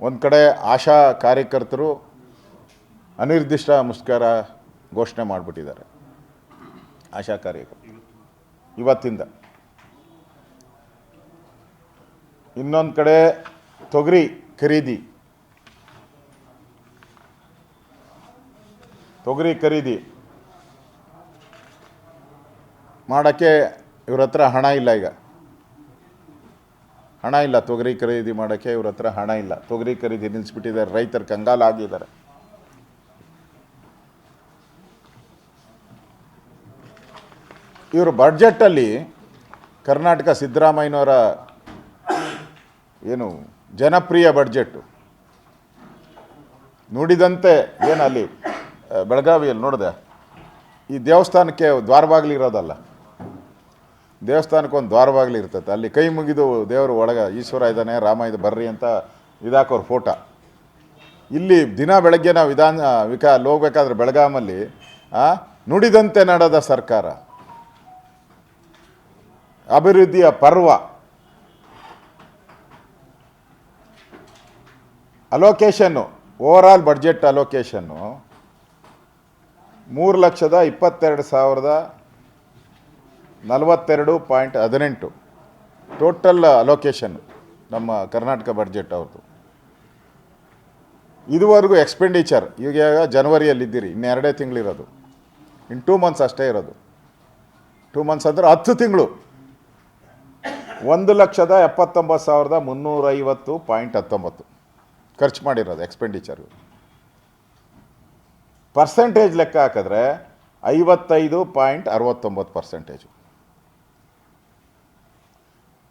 ಒಂದು ಕಡೆ ಆಶಾ ಕಾರ್ಯಕರ್ತರು ಅನಿರ್ದಿಷ್ಟ ಮುಷ್ಕರ ಘೋಷಣೆ ಮಾಡಿಬಿಟ್ಟಿದ್ದಾರೆ. ಆಶಾ ಕಾರ್ಯಕರ್ತರು. ಇವತ್ತಿಂದ. ಇನ್ನೊಂದು ಕಡೆ ತೊಗರಿ ಖರೀದಿ. ತೊಗರಿ ಖರೀದಿ. ಮಾಡೋಕ್ಕೆ ಇವ್ರ ಹತ್ರ ಹಣ ಇಲ್ಲ ಈಗ. ಹಣ ಇಲ್ಲ, ತೊಗರಿ ಖರೀದಿ ಮಾಡೋಕ್ಕೆ ಇವ್ರ ಹತ್ರ ಹಣ ಇಲ್ಲ. ತೊಗರಿ ಖರೀದಿ ನಿಲ್ಲಿಸ್ಬಿಟ್ಟಿದ್ದಾರೆ ರೈತರು ಕಂಗಾಲಾಗಿದ್ದಾರೆ ಇವರು ಬಡ್ಜೆಟ್ಟಲ್ಲಿ ಕರ್ನಾಟಕ ಸಿದ್ದರಾಮಯ್ಯನವರ ಏನು ಜನಪ್ರಿಯ ಬಡ್ಜೆಟ್ಟು ನುಡಿದಂತೆ ಏನಲ್ಲಿ ಬೆಳಗಾವಿಯಲ್ಲಿ ನೋಡಿದೆ, ಈ ದೇವಸ್ಥಾನಕ್ಕೆ ದ್ವಾರಬಾಗಿಲಿರೋದಲ್ಲ ದೇವಸ್ಥಾನಕ್ಕೆ ಒಂದು ದ್ವಾರವಾಗಲಿ ಇರ್ತೈತೆ. ಅಲ್ಲಿ ಕೈ ಮುಗಿದು ದೇವರು ಒಳಗೆ, ಈಶ್ವರ ಇದ್ದಾನೆ, ರಾಮ ಇದು ಬರ್ರಿ ಅಂತ ಇದಾಕೋರು ಫೋಟೋ. ಇಲ್ಲಿ ದಿನ ಬೆಳಗ್ಗೆ ನಾವು ವಿಧಾನ ವಿಕಾ ಹೋಗ್ಬೇಕಾದ್ರೆ ಬೆಳಗಾಮಲ್ಲಿ ನುಡಿದಂತೆ ನಡೆದ ಸರ್ಕಾರ. ಅಭಿವೃದ್ಧಿಯ ಪರ್ವ. ಅಲೋಕೇಶನ್ನು ಓವರಾಲ್ ಬಡ್ಜೆಟ್ ಅಲೋಕೇಶನ್ನು ಮೂರು ಲಕ್ಷದ ಇಪ್ಪತ್ತೆರಡು ಸಾವಿರದ ನಲವತ್ತೆರಡು ಪಾಯಿಂಟ್ ಹದಿನೆಂಟು ಟೋಟಲ್ ಅಲೋಕೇಶನ್ ನಮ್ಮ ಕರ್ನಾಟಕ ಬಡ್ಜೆಟ್ ಅವ್ರದ್ದು. ಇದುವರೆಗೂ ಎಕ್ಸ್ಪೆಂಡಿಚರ್ ಈಗ ಜನವರಿಯಲ್ಲಿದ್ದೀರಿ ಇನ್ನೆರಡೇ ತಿಂಗಳಿರೋದು. ಇನ್ನು ಟೂ ಮಂತ್ಸ್ ಅಷ್ಟೇ ಇರೋದು. ಟೂ ಮಂತ್ಸ್ ಅಂದರೆ ಹತ್ತು ತಿಂಗಳು. ಒಂದು ಲಕ್ಷದ ಎಪ್ಪತ್ತೊಂಬತ್ತು ಸಾವಿರದ ಮುನ್ನೂರೈವತ್ತು ಪಾಯಿಂಟ್ ಹತ್ತೊಂಬತ್ತು. ಖರ್ಚು ಮಾಡಿರೋದು ಎಕ್ಸ್ಪೆಂಡಿಚರ್ ಪರ್ಸೆಂಟೇಜ್ ಲೆಕ್ಕ ಹಾಕಿದ್ರೆ ಐವತ್ತೈದು ಪಾಯಿಂಟ್ ಅರವತ್ತೊಂಬತ್ತು ಪರ್ಸೆಂಟೇಜು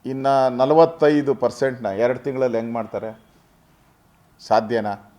ಇನ್ನು ನಲವತ್ತೈದು ಪರ್ಸೆಂಟ್ನ ಎರಡು ತಿಂಗಳಲ್ಲಿ ಹೆಂಗೆ ಮಾಡ್ತಾರೆ? ಸಾಧ್ಯನಾ?